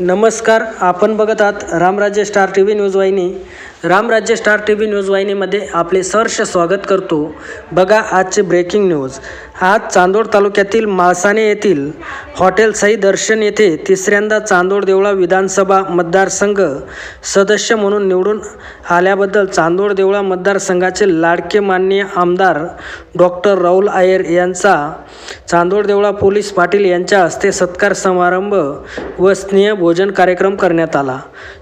नमस्कार आपण बघत आहात Ramrajya star T V news वाहिनी. Ramrajya star T V news वाहिनीमध्ये आपले सहर्ष स्वागत करतो. बघा आजचे ब्रेकिंग न्यूज आज चांदोड तालुक्यातील माळसाने येथील हॉटेल साई दर्शन येथे तिसऱ्यांदा चांदोड देवळा विधानसभा मतदारसंघ सदस्य म्हणून निवडून आल्याबद्दल चांदोड देवळा मतदारसंघाचे लाडके माननीय आमदार डॉक्टर राहुल आयर यांचा चांदोड देवळा पोलीस पाटील यांच्या हस्ते सत्कार समारंभ व स्नेह भोजन कार्यक्रम करण्यात आला.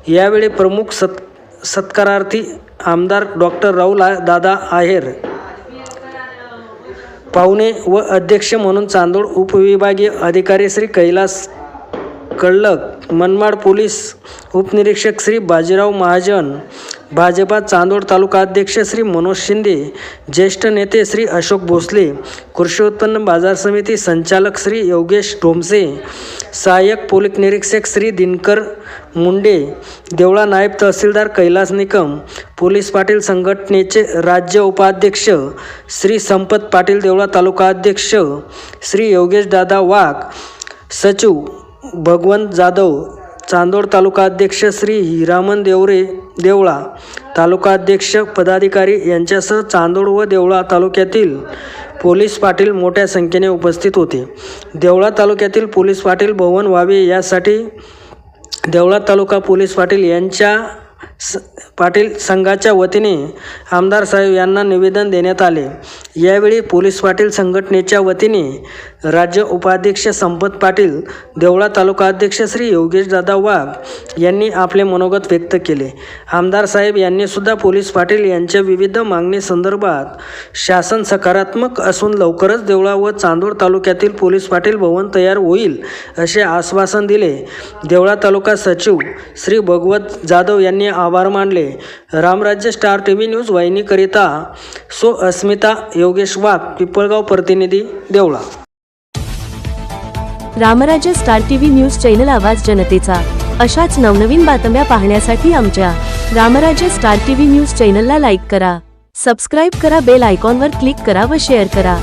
यावेळी प्रमुख सत् सत्कारार्थी आमदार डॉक्टर राहुल आ- दादा आहेर पाहुणे व अध्यक्ष म्हणून चांदोड उपविभागीय अधिकारी श्री कैलास कळलक मनमाड पोलीस उपनिरीक्षक श्री बाजीराव महाजन भाजपा चांदोड तालुका अध्यक्ष श्री मनोज शिंदे ज्येष्ठ नेते श्री अशोक भोसले कृषी उत्पन्न बाजार समिती संचालक श्री योगेश ढोमसे सहाय्यक पोलीस निरीक्षक श्री दिनकर मुंडे देवळा नायब तहसीलदार कैलास निकम पोलीस पाटील संघटनेचे राज्य उपाध्यक्ष श्री संपत पाटील देवळा तालुका अध्यक्ष श्री योगेश दादा वाघ सचिव भगवंत जाधव चांदोड तालुका अध्यक्ष श्री हिरामन देवरे देवळा तालुका अध्यक्ष पदाधिकारी यांच्यासह चांदोड व देवळा तालुक्यातील पोलीस पाटील मोठ्या संख्येने उपस्थित होते. देवळा तालुक्यातील पोलीस पाटील भवन व्हावे यासाठी देवळा तालुका पोलीस पाटील यांच्या स पाटील संघाच्या वतीने आमदार साहेब यांना निवेदन देण्यात आले. यावेळी पोलीस पाटील संघटनेच्या वतीने राज्य उपाध्यक्ष संपत पाटील देवळा तालुका अध्यक्ष श्री योगेश दादा वाघ यांनी आपले मनोगत व्यक्त केले. आमदार साहेब यांनी सुद्धा पोलीस पाटील यांच्या विविध मागणी संदर्भात शासन सकारात्मक असून लवकरच देवळा व चांदोड तालुक्यातील पोलीस पाटील भवन तयार होईल असे आश्वासन दिले. देवळा तालुका सचिव श्री भगवत जाधव यांनी आव आभार मानले. Ramrajya star T V news वाहिनीकरिता सो अस्मिता योगेश वाघ पिपळगाव प्रतिनिधी Deola. Ramrajya star T V news channel आवाज जनतेचा. अशाच नवनवीन बातम्या पाहण्यासाठी आमच्या Ramrajya star T V news चॅनलला लाईक करा. सबस्क्राईब करा बेल आयकॉनवर क्लिक करा व शेअर करा.